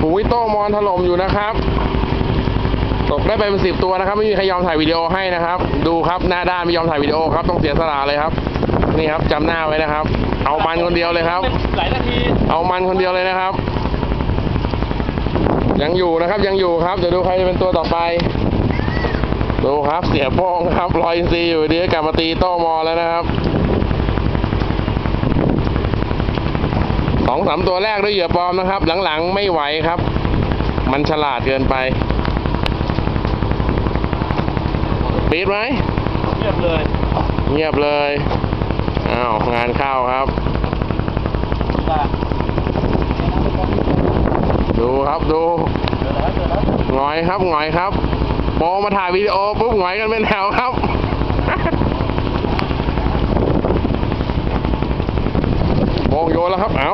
หูวิโต้มอนถล่มอยู่นะครับ ตกได้ไปเป็นสิบตัวนะครับ ไม่มีใครยอมถ่ายวิดีโอให้นะครับ ดูครับหน้าด้านไม่ยอมถ่ายวิดีโอครับ ต้องเสียสละเลยครับ นี่ครับจำหน้าไว้นะครับ เอามันคนเดียวเลยครับหลายนาทีเอามันคนเดียวเลยนะครับ ยังอยู่นะครับยังอยู่ครับเดี๋ยวดูใครจะเป็นตัวต่อไปดูครับเสียโป้งครับรอยอินซีย์อยู่ดีก็กลับมาตีโต้มอแล้วนะครับส องสามตัวแรกด้วยเหยื่อปลอมนะครับ หลังๆไม่ไหวครับ มันฉลาดเกินไปปิดไหมเรียบเลย เงียบเลยอ้าวงานเข้าครับได้ดูครับดูเจอแล้วเจอแล้วหงอยครับหงอยครับโปรมาถ่ายวิดีโอปุ๊บหงอยกันเป็นแถวครับ โปงโยนแล้ว ครับ เอา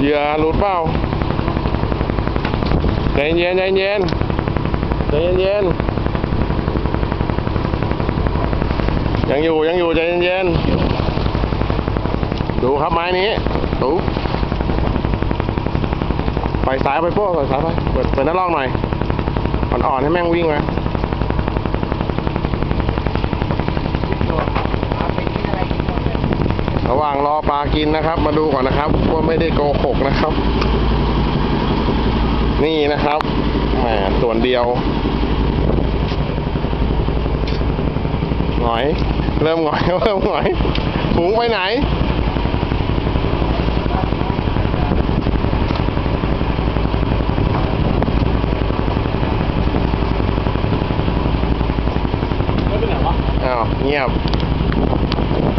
เหยื่อหลุดเปล่าใจเย็นใจเย็นใจเย็นยังอยู่ยังอยู่ใจเย็นดูครับไม้นี้ตุ๊บไปสายไปโป้สายไปเปิดเปิดหน้าล่องหน่อยอ่อนๆให้แม่งวิ่งมา ระห ว่างรอปลากินนะครับ มาดูก่อนนะครับว่าไม่ได้โกหกนะครับ นี่นะครับแหมส่วนเดียวหงอย เริ่มหงอยเริ่มหงอยถุงไปไหนเป็นไรวะอ้าวเงียบ